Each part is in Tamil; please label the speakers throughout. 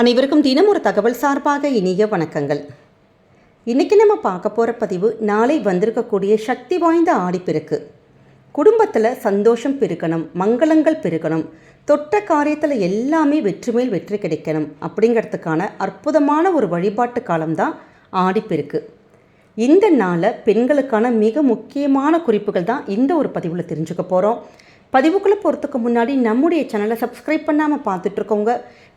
Speaker 1: அனைவருக்கும் தினம் ஒரு தகவல் சார்பாக இனிய வணக்கங்கள். இன்றைக்கி நம்ம பார்க்க போகிற பதிவு நாளை வந்திருக்கக்கூடிய சக்தி வாய்ந்த ஆடிப்பெருக்கு. குடும்பத்தில் சந்தோஷம் பெருக்கணும் மங்களங்கள் பெருக்கணும் தொட்ட காரியத்தில் எல்லாமே வெற்றி மேல் வெற்றி கிடைக்கணும் அப்படிங்கிறதுக்கான அற்புதமான ஒரு வழிபாட்டு காலம்தான் ஆடிப்பெருக்கு. இந்த நாளை பெண்களுக்கான மிக முக்கியமான குறிப்புகள் தான் இந்த ஒரு பதிவில் தெரிஞ்சுக்க போகிறோம் பதிவுக்குள்ளே போகிறதுக்கு முன்னாடி நம்முடைய சேனலை சப்ஸ்கிரைப் பண்ணாமல் பார்த்துட்ருக்கோங்க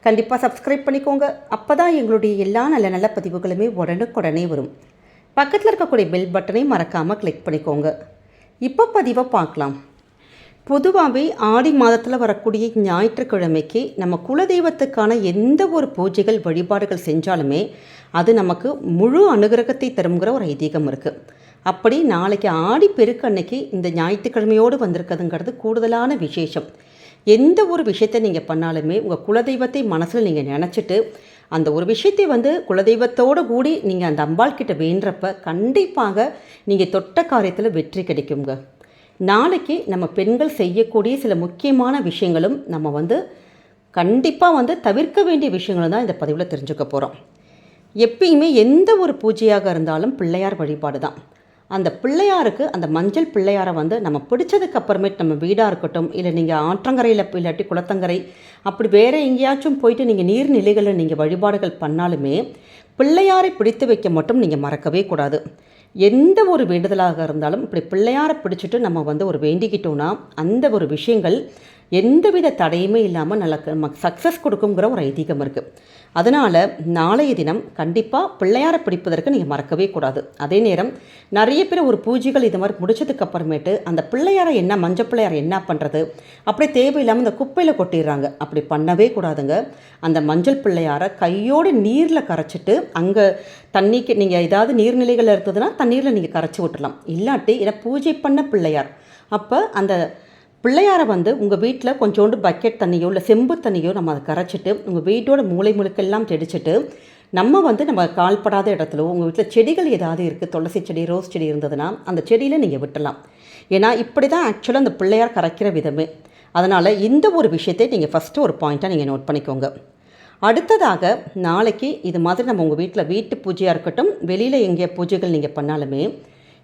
Speaker 1: கண்டிப்பாக சப்ஸ்கிரைப் பண்ணிக்கோங்க. அப்போ தான் எங்களுடைய எல்லா நல்ல நல்ல பதிவுகளுமே உடனுக்குடனே வரும். பக்கத்தில் இருக்கக்கூடிய பெல் பட்டனை மறக்காமல் கிளிக் பண்ணிக்கோங்க. இப்போ பதிவை பார்க்கலாம். பொதுவாகவே ஆடி மாதத்தில் வரக்கூடிய ஞாயிற்றுக்கிழமைக்கு நம்ம குலதெய்வத்துக்கான எந்த ஒரு பூஜைகள் வழிபாடுகள் செஞ்சாலுமே அது நமக்கு முழு அனுகிரகத்தை தருங்கிற ஒரு ஐதீகம் இருக்குது அப்படி நாளைக்கு ஆடி பெருக்கு அன்னைக்கு இந்த ஞாயிற்றுக்கிழமையோடு வந்திருக்குதுங்கிறது கூடுதலான விசேஷம். எந்த ஒரு விஷயத்தை நீங்கள் பண்ணாலுமே உங்கள் குலதெய்வத்தை மனசில் நீங்கள் நினச்சிட்டு அந்த ஒரு விஷயத்தை வந்து குலதெய்வத்தோடு கூடி நீங்கள் அந்த அம்பாள் கிட்ட வேண்டுறப்ப கண்டிப்பாக நீங்கள் தொட்ட காரியத்தில் வெற்றி கிடைக்குங்க நாளைக்கு நம்ம பெண்கள் செய்யக்கூடிய சில முக்கியமான விஷயங்களும் நம்ம வந்து கண்டிப்பாக வந்து தவிர்க்க வேண்டிய விஷயங்களும் தான் இந்த பதிவில் தெரிஞ்சுக்க போகிறோம் எப்பயுமே எந்த ஒரு பூஜையாக இருந்தாலும் பிள்ளையார் வழிபாடு தான் அந்த பிள்ளையாருக்கு அந்த மஞ்சள் பிள்ளையாரை வந்து நம்ம பிடிச்சதுக்கு அப்புறமேட்டு நம்ம வீடாக இருக்கட்டும் இல்லை நீங்கள் ஆற்றங்கரையில் இல்லாட்டி குளத்தங்கரை அப்படி வேறு எங்கேயாச்சும் போயிட்டு நீங்கள் நீர்நிலைகளில் நீங்கள் வழிபாடுகள் பண்ணாலுமே பிள்ளையாரை பிடித்து வைக்க மட்டும் நீங்கள் மறக்கவே கூடாது. எந்த ஒரு வேண்டுதலாக இருந்தாலும் இப்படி பிள்ளையாரை பிடிச்சிட்டு நம்ம வந்து ஒரு வேண்டிக்கிட்டோன்னா அந்த ஒரு விஷயங்கள் எந்தவித தடையுமே இல்லாமல் நல்ல நமக்கு சக்ஸஸ் கொடுக்குங்கிற ஒரு ஐதீகம் இருக்குது அதனால் நாளைய தினம் கண்டிப்பாக பிள்ளையாரை பிடிப்பதற்கு நீங்கள் மறக்கவே கூடாது. அதே நேரம் நிறைய பேர் ஒரு பூஜைகள் இது மாதிரி முடிச்சதுக்கு அப்புறமேட்டு அந்த பிள்ளையாரை என்ன மஞ்சள் பிள்ளையாரை என்ன பண்ணுறது அப்படியே தேவையில்லாமல் இந்த குப்பையில் கொட்டிடுறாங்க. அப்படி பண்ணவே கூடாதுங்க. அந்த மஞ்சள் பிள்ளையாரை கையோடு நீரில் கரைச்சிட்டு அங்கே தண்ணிக்கு நீங்கள் ஏதாவது நீர்நிலைகள் இருந்ததுன்னா தண்ணீரில் நீங்கள் கரைச்சி விட்டுலாம் இல்லாட்டி ஏன்னா பூஜை பண்ண பிள்ளையார். அப்போ அந்த பிள்ளையாரை வந்து உங்கள் வீட்டில் கொஞ்சோண்டு பக்கெட் தண்ணியோ இல்லை செம்பு தண்ணியோ நம்ம அதை கரைச்சிட்டு உங்கள் வீட்டோட மூளை முழுக்கெல்லாம் தெடிச்சிட்டு நம்ம வந்து நம்ம கால்படாத இடத்துல உங்கள் வீட்டில் செடிகள் ஏதாவது இருக்குது துளசி செடி ரோஸ் செடி இருந்ததுன்னா அந்த செடியில் நீங்கள் விட்டலாம். ஏன்னா இப்படி தான் ஆக்சுவலாக அந்த பிள்ளையார் கரைக்கிற விதமே. அதனால் இந்த ஒரு விஷயத்தை நீங்கள் ஃபஸ்ட்டு ஒரு பாயிண்ட்டாக நீங்கள் நோட் பண்ணிக்கோங்க. அடுத்ததாக நாளைக்கு இது மாதிரி நம்ம உங்கள் வீட்டில் வீட்டு பூஜையாக இருக்கட்டும் வெளியில் எங்கே பூஜைகள் நீங்கள் பண்ணாலுமே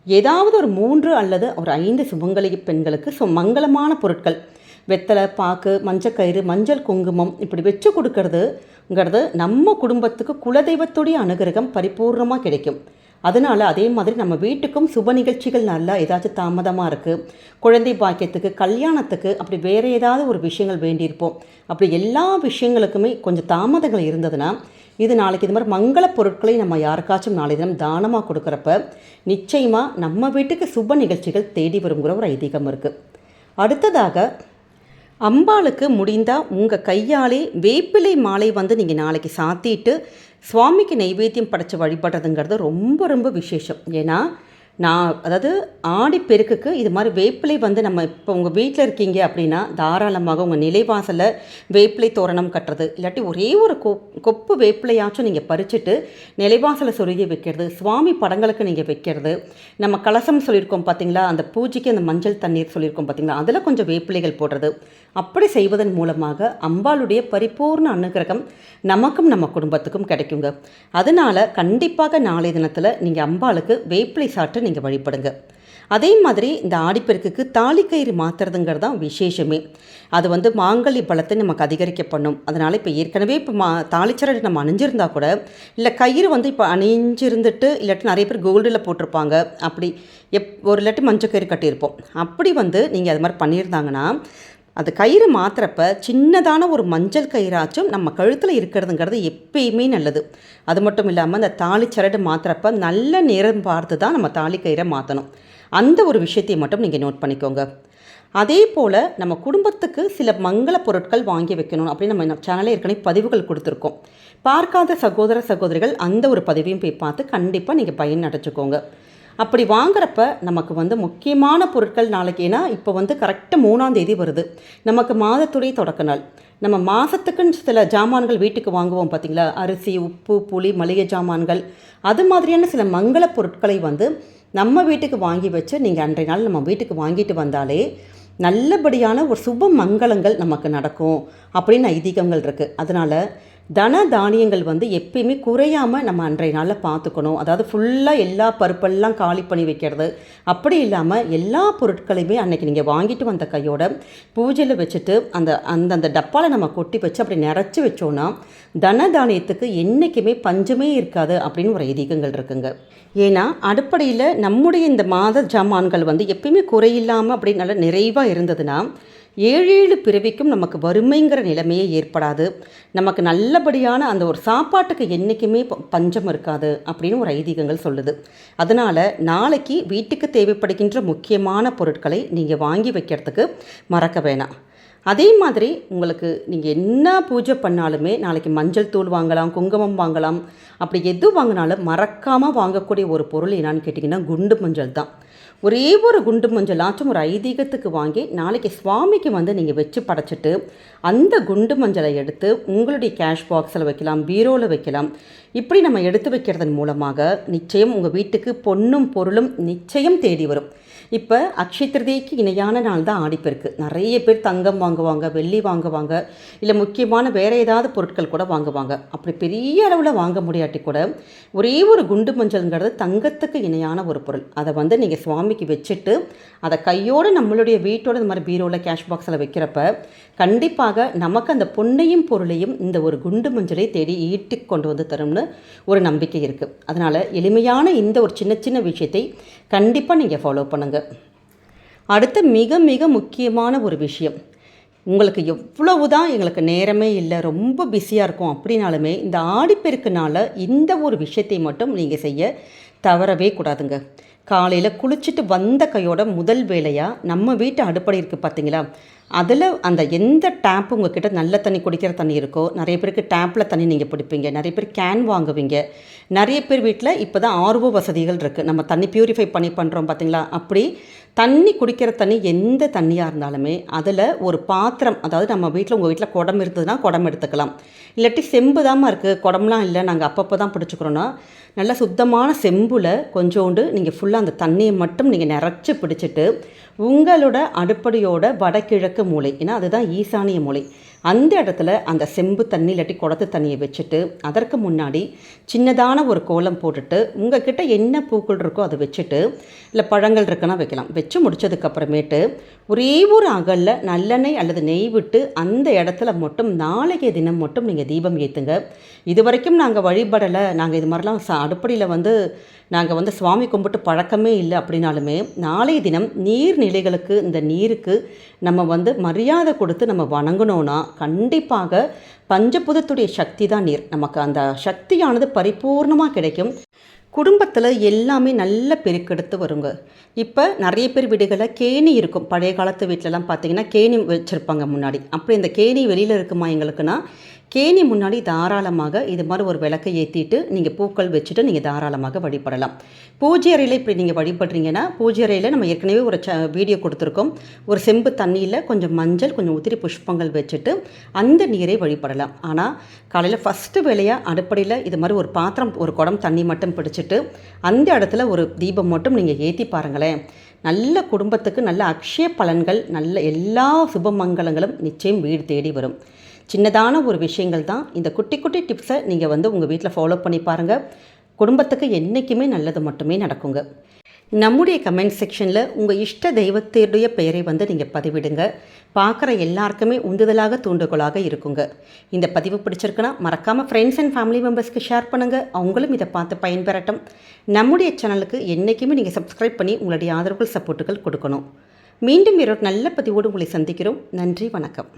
Speaker 1: ஏதாவது ஒரு மூன்று அல்லது ஒரு ஐந்து சுமங்கலி பெண்களுக்கு ஸோ மங்களமான பொருட்கள். வெத்தலை பாக்கு மஞ்சக்கயிறு மஞ்சள் குங்குமம் இப்படி வச்சு கொடுக்கறதுங்கிறது நம்ம குடும்பத்துக்கு குலதெய்வத்துடைய அனுகிரகம் பரிபூர்ணமாக கிடைக்கும். அதனால் அதே மாதிரி நம்ம வீட்டுக்கும் சுப நிகழ்ச்சிகள் நல்லா ஏதாச்சும் தாமதமாக இருக்குது குழந்தை பாக்கியத்துக்கு கல்யாணத்துக்கு அப்படி வேறு ஏதாவது ஒரு விஷயங்கள் வேண்டியிருப்போம். அப்படி எல்லா விஷயங்களுக்குமே கொஞ்சம் தாமதங்கள் இருந்ததுன்னா இது நாளைக்கு இது மாதிரி மங்கள பொருட்களை நம்ம யாருக்காச்சும் நாளை தினம் தானமாக கொடுக்குறப்ப நிச்சயமாக நம்ம வீட்டுக்கு சுப நிகழ்ச்சிகள் தேடி வருங்கிற ஒரு ஐதீகம் இருக்குது அடுத்ததாக அம்பாளுக்கு முடிந்தால் உங்கள் கையாலே வேப்பிலை மாலை வந்து நீங்கள் நாளைக்கு சாத்திட்டு சுவாமிக்கு நைவேத்தியம் படைச்சு வழிபடுறதுங்கிறது ரொம்ப ரொம்ப விசேஷம். ஏன்னா நான் அதாவது ஆடி பெருக்குக்கு இது மாதிரி வேப்பிலை வந்து நம்ம இப்போ உங்கள் வீட்டில் இருக்கீங்க அப்படின்னா தாராளமாக உங்கள் நிலைவாசலில் வேப்பிலை தோரணம் கட்டுறது. இல்லாட்டி ஒரே ஒரு கொ கொப்பு வேப்பிலையாச்சும் நீங்கள் பறிச்சுட்டு நிலைவாசலை சொருகி வைக்கிறது. சுவாமி படங்களுக்கு நீங்கள் வைக்கிறது. நம்ம கலசம் சொல்லியிருக்கோம் பார்த்தீங்களா அந்த பூஜைக்கு அந்த மஞ்சள் தண்ணீர் சொல்லியிருக்கோம் பார்த்தீங்களா அதில் கொஞ்சம் வேப்பிலைகள் போடுறது. அப்படி செய்வதன் மூலமாக அம்பாளுடைய பரிபூர்ண அனுகிரகம் நமக்கும் நம்ம குடும்பத்துக்கும் கிடைக்குங்க. அதனால் கண்டிப்பாக நாளை தினத்தில் நீங்கள் அம்பாளுக்கு வேப்பிலை சாற்று நீங்கள் வழிபடுங்க. அதே மாதிரி இந்த ஆடிப்பெருக்குக்கு தாலிக்கயிறு மாற்றுறதுங்கிறது தான் விசேஷமே. அது வந்து மாங்கல்ய பலத்தை நமக்கு அதிகரிக்க பண்ணும். அதனால் இப்போ ஏற்கனவே இப்போ மா தாலிச்சரடு நம்ம அணிஞ்சிருந்தா கூட இல்லை கயிறு வந்து இப்போ அணிஞ்சிருந்துட்டு இல்லாட்டி நிறைய பேர் கோல்டில் போட்டிருப்பாங்க. அப்படி எப் ஒரு இல்லாட்டி மஞ்சள் கயிறு கட்டியிருப்போம். அப்படி வந்து நீங்கள் அது மாதிரி பண்ணியிருந்தாங்கன்னா அது கயிறு மாத்திரப்ப சின்னதான ஒரு மஞ்சள் கயிறாச்சும் நம்ம கழுத்தில் இருக்கிறதுங்கிறது எப்பயுமே நல்லது. அது மட்டும் இல்லாமல் அந்த தாலி சரடு மாத்திரப்ப நல்ல நேரம் பார்த்து தான் நம்ம தாலி கயிறை மாற்றணும் அந்த ஒரு விஷயத்தை மட்டும் நீங்கள் நோட் பண்ணிக்கோங்க. அதே போல் நம்ம குடும்பத்துக்கு சில மங்கள பொருட்கள் வாங்கி வைக்கணும் அப்படின்னு நம்ம சேனலில் ஏற்கனவே பதிவுகள் கொடுத்துருக்கோம். பார்க்காத சகோதர சகோதரிகள் அந்த ஒரு பதிவையும் போய் பார்த்து கண்டிப்பாக நீங்கள் பயன் அடைச்சிக்கோங்க அப்படி வாங்குறப்ப நமக்கு வந்து முக்கியமான பொருட்கள் நாளைக்கு ஏன்னா இப்போ வந்து கரெக்டாக மூணாம் தேதி வருது. நமக்கு மாதத்துடைய தொடக்க நாள். நம்ம மாதத்துக்குன்னு சில ஜாமான்கள் வீட்டுக்கு வாங்குவோம் பார்த்திங்களா அரிசி உப்பு புளி மளிகை ஜாமான்கள். அது மாதிரியான சில மங்கள பொருட்களை வந்து நம்ம வீட்டுக்கு வாங்கி வச்சு நீங்கள் அன்றைய நாள் நம்ம வீட்டுக்கு வாங்கிட்டு வந்தாலே நல்லபடியான ஒரு சுப மங்களங்கள் நமக்கு நடக்கும் அப்படின்னு ஐதீகங்கள் இருக்குது அதனால் தன தானியங்கள் வந்து எப்பயுமே குறையாமல் நம்ம அன்றைய நாளில் பார்த்துக்கணும். அதாவது ஃபுல்லாக எல்லா பருப்பெல்லாம் காலி பண்ணி வைக்கிறது. அப்படி இல்லாமல் எல்லா பொருட்களையுமே அன்றைக்கி நீங்கள் வாங்கிட்டு வந்த கையோட பூஜையில் வச்சுட்டு அந்த அந்தந்த டப்பாவில் நம்ம கொட்டி வச்சு அப்படி நிறச்சி வச்சோன்னா தன தானியத்துக்கு என்றைக்குமே பஞ்சமே இருக்காது அப்படின்னு ஒரு ஐதீகங்கள் இருக்குங்க. ஏன்னா அடிப்படையில் நம்முடைய இந்த மாத ஜாமான்கள் வந்து எப்பயுமே குறையில்லாமல் அப்படி நல்லா நிறைவாக இருந்ததுன்னா ஏழு ஏழு பிறவிக்கும் நமக்கு வறுமைங்கிற நிலைமையே ஏற்படாது. நமக்கு நல்லபடியான அந்த ஒரு சாப்பாட்டுக்கு என்றைக்குமே பஞ்சம் இருக்காது அப்படின்னு ஒரு ஐதீகங்கள் சொல்லுது. அதனால் நாளைக்கு வீட்டுக்கு தேவைப்படுகின்ற முக்கியமான பொருட்களை நீங்கள் வாங்கி வைக்கிறதுக்கு மறக்க வேணாம். அதே மாதிரி உங்களுக்கு நீங்கள் என்ன பூஜை பண்ணாலுமே நாளைக்கு மஞ்சள் தூள் வாங்கலாம் குங்குமம் வாங்கலாம் அப்படி எது வாங்கினாலும் மறக்காமல் வாங்கக்கூடிய ஒரு பொருள் என்னான்னு கேட்டிங்கன்னா குண்டு மஞ்சள் தான். ஒரே ஒரு குண்டு மஞ்சளாச்சும் ஒரு ஐதீகத்துக்கு வாங்கி நாளைக்கு சுவாமிக்கு வந்து நீங்கள் வச்சு படைச்சிட்டு அந்த குண்டு மஞ்சளை எடுத்து உங்களுடைய கேஷ் பாக்ஸில் வைக்கலாம் பீரோவில் வைக்கலாம் இப்படி நம்ம எடுத்து வைக்கிறதன் மூலமாக நிச்சயம் உங்கள் வீட்டுக்கு பொண்ணும் பொருளும் நிச்சயம் தேடி வரும். இப்போ அக்ஷய திருதிக்கு இணையான நாள் தான் ஆடிப்பெருக்கு நிறைய பேர் தங்கம் வாங்குவாங்க வெள்ளி வாங்குவாங்க இல்லை முக்கியமான வேறு ஏதாவது பொருட்கள் கூட வாங்குவாங்க. அப்படி பெரிய அளவில் வாங்க முடியாட்டி கூட ஒரே ஒரு குண்டு மஞ்சள்ங்கிறது தங்கத்துக்கு இணையான ஒரு பொருள். அதை வந்து நீங்கள் சுவாமிக்கு வச்சுட்டு அதை கையோடு நம்மளுடைய வீட்டோட இந்த மாதிரி பீரோவில் கேஷ் பாக்ஸில் வைக்கிறப்ப கண்டிப்பாக நமக்கு அந்த பொண்ணையும் பொருளையும் இந்த ஒரு குண்டு மஞ்சளை தேடி ஈட்டி கொண்டு வந்து தரும்னு ஒரு நம்பிக்கை இருக்குது அதனால் எளிமையான இந்த ஒரு சின்ன சின்ன விஷயத்தை கண்டிப்பாக நீங்கள் ஃபாலோ பண்ணுங்கள் அடுத்த மிக மிக முக்கியமான ஒரு விஷயம். உங்களுக்கு எவ்வளவு தான் எங்களுக்கு நேரமே இல்லை ரொம்ப பிஸியாக இருக்கும் அப்படின்னாலுமே இந்த ஆடிப்பெருக்குனால இந்த ஒரு விஷயத்தை மட்டும் நீங்கள் செய்ய தவறவே கூடாதுங்க. காலையில் குளிச்சுட்டு வந்த கையோட முதல் வேலையாக நம்ம வீட்டு அடுப்படை இருக்குது பார்த்தீங்களா அதில் அந்த எந்த டேப் உங்ககிட்ட நல்ல தண்ணி குடிக்கிற தண்ணி இருக்கோ நிறைய பேருக்கு டேப்பில் தண்ணி நீங்கள் பிடிப்பீங்க நிறைய பேர் கேன் வாங்குவீங்க நிறைய பேர் வீட்டில் இப்போ தான் ஆர்வோ வசதிகள் இருக்குது நம்ம தண்ணி பியூரிஃபை பண்ணி பண்ணுறோம் பார்த்தீங்களா அப்படி தண்ணி குடிக்கிற தண்ணி எந்த தண்ணியாக இருந்தாலுமே அதில் ஒரு பாத்திரம் அதாவது நம்ம வீட்டில் உங்கள் வீட்டில் குடம் இருந்ததுன்னா குடம் எடுத்துக்கலாம். இல்லாட்டி செம்பு தாம்மா இருக்குது குடம்லாம் இல்லை. நாங்கள் அப்பப்போ தான் பிடிச்சிக்கிறோன்னா நல்ல சுத்தமான செம்புல கொஞ்சோண்டு நீங்கள் ஃபுல்லாக அந்த தண்ணியை மட்டும் நீங்கள் நிறச்சி பிடிச்சிட்டு உங்களோட அடுப்படியோட வடகிழக்கு மூலை ஏன்னா அதுதான் ஈசானிய மூலை அந்த இடத்துல அந்த செம்பு தண்ணி இல்லாட்டி குடத்து தண்ணியை வச்சுட்டு அதற்கு முன்னாடி சின்னதான ஒரு கோலம் போட்டுட்டு கிட்டே என்ன பூக்கள் இருக்கோ அதை வச்சுட்டு இல்லை பழங்கள் இருக்குன்னா வைக்கலாம். வச்சு முடிச்சதுக்கப்புறமேட்டு ஒரே ஒரு அகலில் நல்லெண்ணெய் அல்லது நெய் விட்டு அந்த இடத்துல மட்டும் நாளைய தினம் மட்டும் நீங்கள் தீபம் ஏற்றுங்க இது வரைக்கும் நாங்கள் வழிபடலை. நாங்கள் இது மாதிரிலாம் ச அடுப்படியில் வந்து நாங்கள் வந்து சுவாமி கும்பிட்டு பழக்கமே இல்லை அப்படின்னாலுமே நாளைய தினம் நீர்நிலைகளுக்கு இந்த நீருக்கு நம்ம வந்து மரியாதை கொடுத்து நம்ம வணங்கணும்னா கண்டிப்பாக பஞ்சபுதத்துடைய சக்தி தான் நீர். நமக்கு அந்த சக்தியானது பரிபூர்ணமாக கிடைக்கும். குடும்பத்தில் எல்லாமே நல்ல பெருக்கெடுத்து வருங்க. இப்போ நிறைய பேர் வீடுகளில் கேணி இருக்கும். பழைய காலத்து வீட்டிலலாம் பார்த்தீங்கன்னா கேணி வச்சுருப்பாங்க முன்னாடி. அப்படி இந்த கேணி வெளியில் இருக்குமா எங்களுக்குன்னா கேணி முன்னாடி தாராளமாக இது மாதிரி ஒரு விளக்கை ஏற்றிட்டு நீங்கள் பூக்கள் வச்சுட்டு நீங்கள் தாராளமாக வழிபடலாம். பூஜை அறையில் இப்படி நீங்கள் வழிபடுறீங்கன்னா பூஜை அறையில் நம்ம ஏற்கனவே ஒரு ச வீடியோ கொடுத்துருக்கோம். ஒரு செம்பு தண்ணியில் கொஞ்சம் மஞ்சள் கொஞ்சம் உதிரி புஷ்பங்கள் வச்சுட்டு அந்த நீரை வழிபடலாம். ஆனால் காலையில் ஃபஸ்ட்டு வேலையாக அடுப்படையில் இது மாதிரி ஒரு பாத்திரம் ஒரு குடம் தண்ணி மட்டும் பிடிச்சிட்டு அந்த இடத்துல ஒரு தீபம் மட்டும் நீங்கள் ஏற்றி பாருங்களேன். நல்ல குடும்பத்துக்கு நல்ல அக்ஷய பலன்கள் நல்ல எல்லா சுபமங்கலங்களும் நிச்சயம் வீடு தேடி வரும். சின்னதான ஒரு விஷயங்கள் தான். இந்த குட்டி குட்டி டிப்ஸை நீங்கள் வந்து உங்கள் வீட்டில் ஃபாலோ பண்ணி பாருங்கள் குடும்பத்துக்கு என்றைக்குமே நல்லது மட்டுமே நடக்குங்க. நம்முடைய கமெண்ட் செக்ஷனில் உங்கள் இஷ்ட தெய்வத்தினுடைய பெயரை வந்து நீங்கள் பதிவிடுங்க. பார்க்குற எல்லாருக்குமே உந்துதலாக தூண்டுகோலாக இருக்குங்க. இந்த பதிவு பிடிச்சிருக்குன்னா மறக்காமல் ஃப்ரெண்ட்ஸ் அண்ட் ஃபேமிலி மெம்பர்ஸ்க்கு ஷேர் பண்ணுங்கள் அவங்களும் இதை பார்த்து பயன்பெறட்டும். நம்முடைய சேனலுக்கு என்றைக்குமே நீங்கள் சப்ஸ்கிரைப் பண்ணி உங்களுடைய ஆதரவுகள் சப்போர்ட்டுகள் கொடுக்கணும். மீண்டும் இரவு நல்ல பதிவோடு உங்களை சந்திக்கிறோம். நன்றி வணக்கம்.